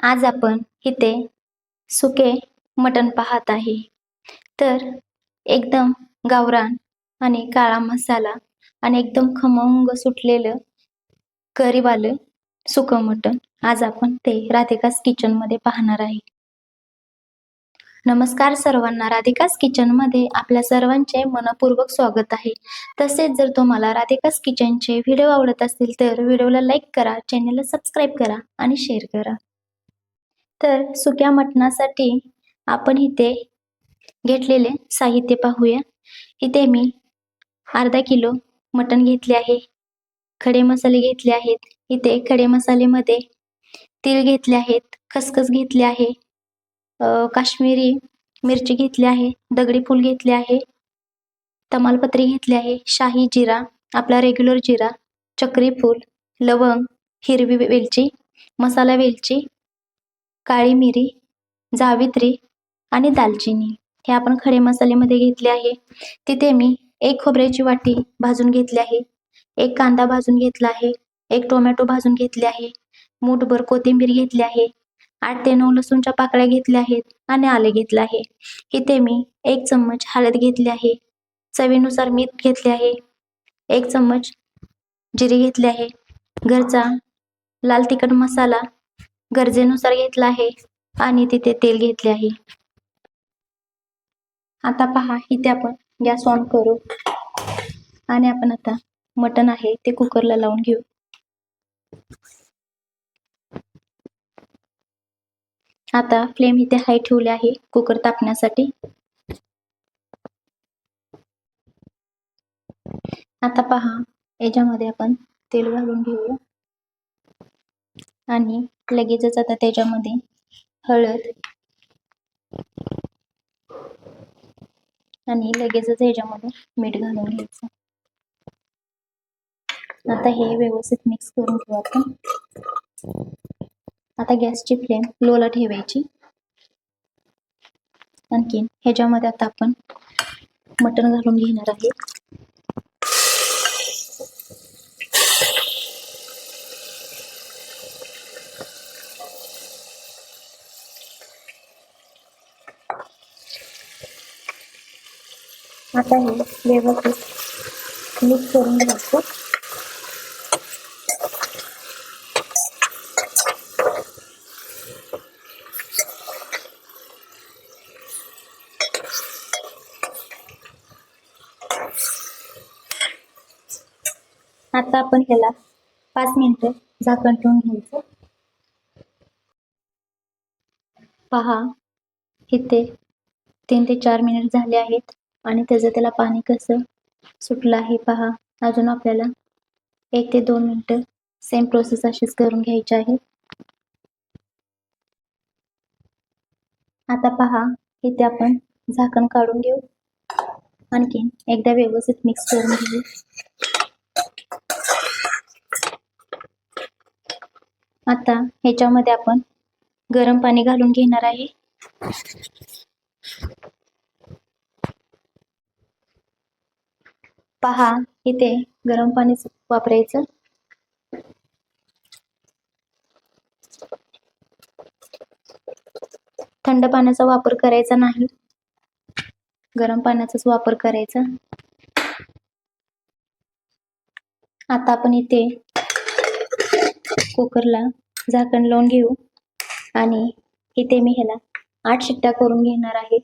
आज आपण इथे सुके मटण पाहत आहे. तर एकदम गावरान आणि काळा मसाला आणि एकदम खमंग सुटलेलं करीवालं सुकं मटण आज आपण ते राधिकास किचनमध्ये पाहणार आहे. नमस्कार सर्वांना. राधिकास किचनमध्ये आपल्या सर्वांचे मनपूर्वक स्वागत आहे. तसेच जर तुम्हाला राधिकास किचनचे व्हिडिओ आवडत असतील तर व्हिडिओला लाईक करा चॅनलला सबस्क्राईब करा आणि शेअर करा. तर सुक्या मटणासाठी आपण इथे घेतलेले साहित्य पाहूया. इथे मी अर्धा किलो मटण घेतले आहे. खडे मसाले घेतले आहेत. इथे खडे मसालेमध्ये तीळ घेतले आहेत. खसखस घेतले आहे. काश्मीरी मिरची घेतली आहे. दगडी फूल घेतले आहे. तमालपत्री घेतली आहे. शाही जिरा आपला रेग्युलर जिरा चक्री फूल लवंग हिरवी वेलची मसाला वेलची काळी मिरी जावित्री आणि दालचिनी हे आपण खडे मसालेमध्ये घेतले आहे. तिथे मी एक खोबऱ्याची वाटी भाजून घेतली आहे एक कांदा भाजून घेतला आहे एक टोमॅटो भाजून घेतले आहे मूठभर कोथिंबीर घेतली आहे आठ ते नऊ लसूणच्या पाकळ्या घेतल्या आहेत आणि आले घेतलं आहे. इथे मी एक चम्मच हळद घेतली आहे चवीनुसार मीठ घेतले आहे एक चम्मच जिरे घेतले आहे. घरचा लाल तिखट मसाला गरजेनुसार घेतला आहे आणि तिथे तेल घेतले आहे. आता पहा इथे आपण गॅस ऑन करू. आणि आपण आता मटण आहे ते कुकरला लावून घेऊ. आता फ्लेम इथे हाय ठेवले आहे कुकर तापण्यासाठी. आता पहा याच्यामध्ये आपण तेल घालून घेऊया. आणि लगेचच आता त्याच्यामध्ये हळद आणि लगेचच ह्याच्यामध्ये मीठ घालून घ्यायचं. आता हे व्यवस्थित मिक्स करून घेऊ आपण. आता गॅसची फ्लेम लोला ठेवायची. आणखीन ह्याच्यामध्ये आता आपण मटण घालून घेणार आहे आता हे व्यवस्थित मिक्स करून घ्यायचं आता आपण ह्याला पाच मिनिटं झाकण ठेवून घ्यायचं. पहा इथे तीन ते चार मिनिट झाले आहेत. आणि त्याचं त्याला पाणी कसं सुटलं आहे पहा. अजून आपल्याला एक ते दोन मिनटं सेम प्रोसेस अशीच करून घ्यायची आहे. आता पहा इथे आपण झाकण काढून घेऊ. आणखीन एकदा व्यवस्थित मिक्स करून घेऊ. आता ह्याच्यामध्ये आपण गरम पाणी घालून घेणार आहे. पहा इथे गरम पाणी वापरायचं. थंड पाण्याचा वापर करायचा नाही. गरम पाण्याचाच वापर करायचा. आता आपण इथे कुकरला झाकण लावून घेऊ. आणि इथे मी ह्याला आठ शिट्ट्या करून घेणार आहे.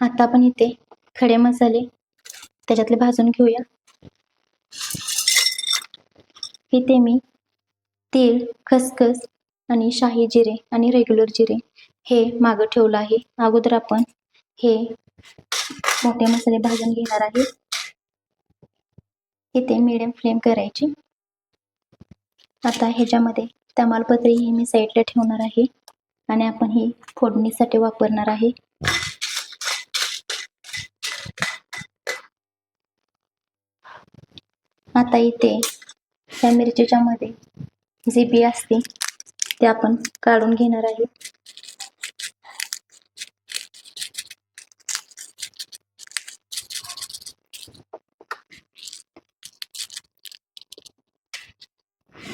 आता आपण इथे खडे मसाले त्याच्यातले भाजून घेऊया. इथे मी तीळ खसखस आणि शाही जिरे आणि रेग्युलर जिरे हे मागं ठेवलं आहे. अगोदर आपण हे मोठे मसाले भाजून घेणार आहे. इथे मिडियम फ्लेम करायची. आता ह्याच्यामध्ये तमालपत्री ही मी साईडला ठेवणार आहे आणि आपण ही फोडणीसाठी वापरणार आहे. आता इथे त्या मिरचीच्या मध्ये जी बी असते ते आपण काढून घेणार आहे.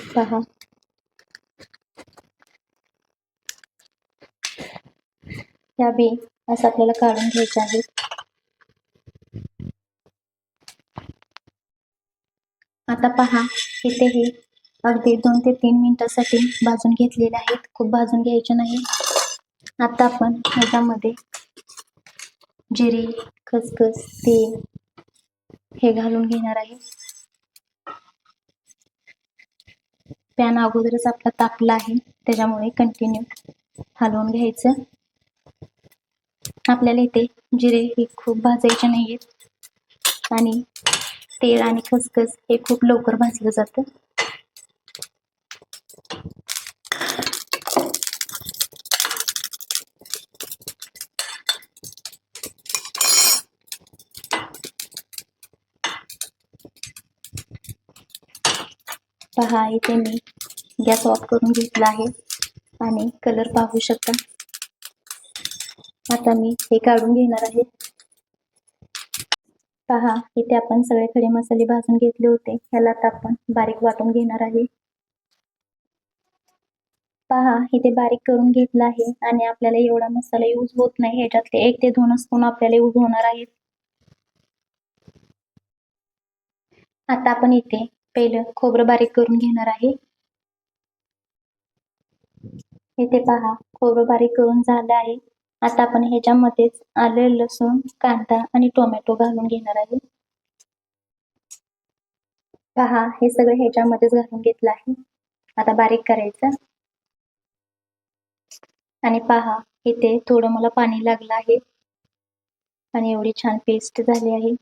पहा. ह्या बी असं आपल्याला काढून घ्यायच्या आहेत आता पहा इथे हे अगदी दोन ते तीन मिनिटासाठी भाजून घेतलेले आहेत. खूप भाजून घ्यायचे नाही. आता आपण ह्याच्यामध्ये जिरे खसखस तेल हे घालून घेणार आहे. पॅन अगोदरच आपला तापला आहे. त्याच्यामुळे कंटिन्यू हलवून घ्यायचं. आपल्याला इथे जिरे हे खूप भाजायचे नाहीयेत. आणि तेल आणि खसखस हे खूप लवकर भाजलं जातं. पहा इथे मी गॅस ऑफ करून घेतला आहे आणि कलर पाहू शकता. आता मी हे काढून घेणार आहे. पहा इथे आपण सगळे खडे मसाले भाजून घेतले होते. ह्याला आता आपण बारीक वाटून घेणार आहे. पहा इथे बारीक करून घेतला आहे आणि आपल्याला एवढा मसाला यूज होत नाही. ह्याच्यातले एक ते दोन स्पून आपल्याला यूज होणार आहेत. आता आपण इथे पहिलं खोबरं बारीक करून घेणार आहे. इथे पहा खोबरं बारीक करून झालं आहे. आता आपण ह्याच्यामध्येच आले लसूण कांदा आणि टोमॅटो घालून घेणार आहे. पहा हे सगळं ह्याच्यामध्येच घालून घेतलं आहे. आता बारीक करायचं. आणि पहा इथे थोडं मला पाणी लागलं आहे. आणि एवढी छान पेस्ट झाली आहे.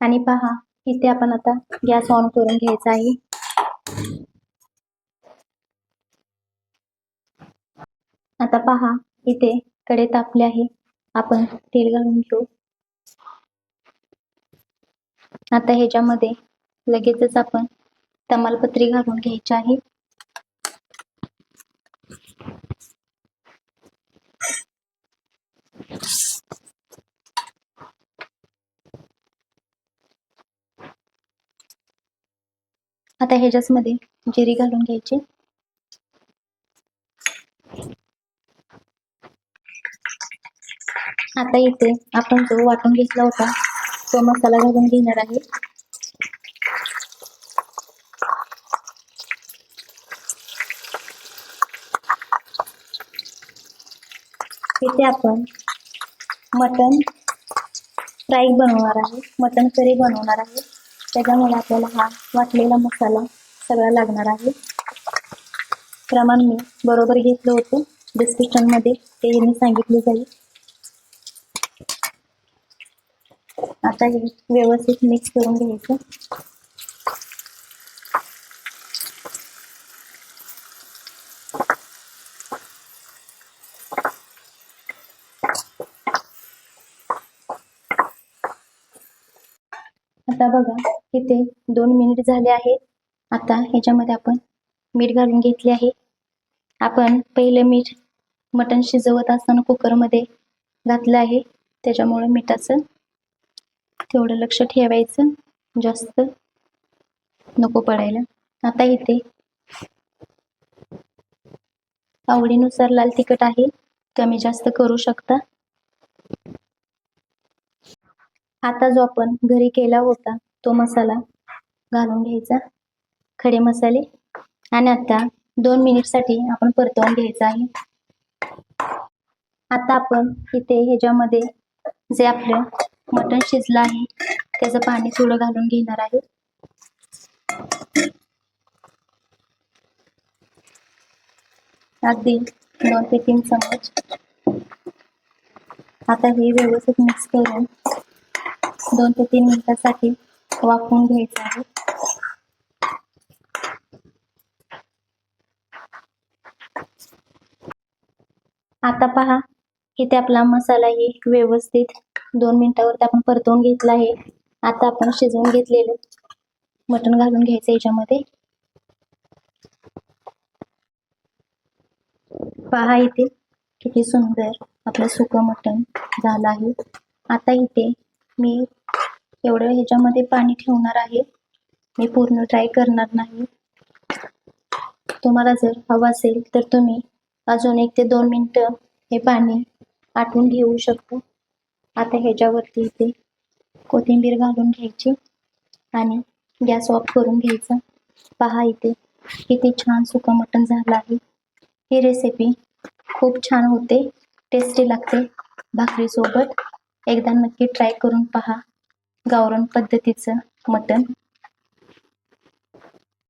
आणि पहा इथे आपण आता गॅस ऑन करून घ्यायचा आहे. आता पहा इथे कडे तापले आहे. आपण तेल घालून घेऊ. आता ह्याच्यामध्ये लगेचच आपण तमालपत्री घालून घ्यायची आहे. आता ह्याच्यामध्ये जिरी घालून घ्यायची. आता इथे आपण जो वाटून घेतला होता तो मसाला घालून घेणार आहे. इथे आपण मटन फ्राय बनवणार आहे. मटन करी बनवणार आहे. त्याच्यामुळे आपल्याला हा वाटलेला मसाला सगळा लागणार आहे. प्रमाण मी बरोबर घेतलं होतं. डिस्क्रिप्शनमध्ये ते मी सांगितले जाईल. आता हे व्यवस्थित मिक्स करून घ्यायचं. आता बघा इथे दोन मिनिट झाले आहेत. आता ह्याच्यामध्ये आपण मीठ घालून घेतले आहे. आपण पहिलं मीठ मटण शिजवत असताना कुकरमध्ये घातलं आहे. त्याच्यामुळे मिठाचं तेवढं लक्ष ठेवायचं. जास्त नको पडायला. आता इथे आवडीनुसार लाल तिखट आहे कमी जास्त करू शकता. आता जो आपण घरी केला होता तो मसाला घालून घ्यायचा. खडे मसाले. आणि आता दोन मिनिटसाठी आपण परतवून घ्यायचा आहे. आता आपण इथे ह्याच्यामध्ये जे आपलं मटण शिजलं आहे. त्याचं पाणी थोडं घालून घेणार आहे. अगदी दोन ते तीन चमच. आता हे व्यवस्थित मिक्स करून दोन ते तीन मिनिटासाठी वाफवून घ्यायचं आहे. आता पहा इथे आपला मसाला ही व्यवस्थित दोन मिनिटावरती आपण परतवून घेतला आहे. आता आपण शिजवून घेतलेलं मटण घालून घ्यायचं याच्यामध्ये. पहा इथे किती सुंदर आपलं सुकं मटण झालं आहे. आता इथे मी एवढं ह्याच्यामध्ये पाणी ठेवणार आहे. मी पूर्ण ट्राय करणार नाही. तुम्हाला जर हवं असेल तर तुम्ही अजून एक ते दोन मिनटं हे पाणी आटून घेऊ शकता. आता ह्याच्यावरती इथे कोथिंबीर घालून घ्यायची आणि गॅस ऑफ करून घ्यायचा. पहा इथे किती छान सुकं मटण झालं आहे. ही रेसिपी खूप छान होते टेस्टी लागते भाकरीसोबत. एकदा नक्की ट्राय करून पहा गावरण पद्धतीचं मटण.